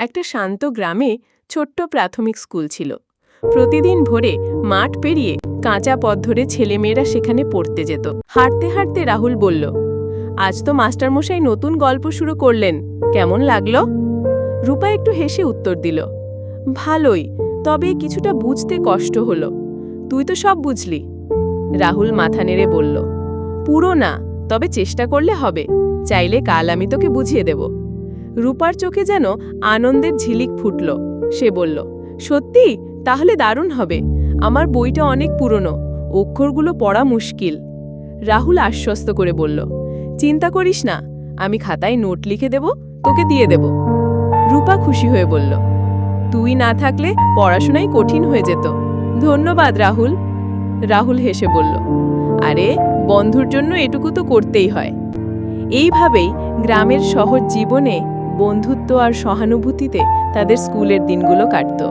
একটা শান্ত গ্রামে ছোট্ট প্রাথমিক স্কুল ছিল। প্রতিদিন ভোরে মাঠ পেরিয়ে কাঁচা পথ ধরে ছেলেমেয়েরা সেখানে পড়তে যেত। হাঁটতে হাঁটতে রাহুল বলল, আজ তো মাস্টারমশাই নতুন গল্প শুরু করলেন। কেমন লাগল? রূপা একটু হেসে উত্তর দিল, ভালোই, তবে কিছুটা বুঝতে কষ্ট হলো। তুই তো সব বুঝলি। রাহুল মাথা নেড়ে বলল, পুরো না, তবে চেষ্টা করলে হবে। চাইলে কাল আমি তোকে বুঝিয়ে দেব। রূপার চোখে যেন আনন্দের ঝিলিক ফুটল। সে বলল, সত্যি? তাহলে দারুণ হবে। আমার বইটা অনেক পুরনো। অক্ষরগুলো পড়া মুশকিল। রাহুল আশ্বস্ত করে বলল, চিন্তা করিস না, আমি খাতায় নোট লিখে দেব, তোকে দিয়ে দেব। রূপা খুশি হয়ে বলল, তুই না থাকলে পড়াশোনাই কঠিন হয়ে যেত। ধন্যবাদ, রাহুল। রাহুল হেসে বলল, আরে, বন্ধুর জন্য এটুকু তো করতেই হয়। এইভাবেই গ্রামের সহজ জীবনে বন্ধুত্ব আর সহানুভূতিতে তাদের স্কুলের দিনগুলো কাটতো।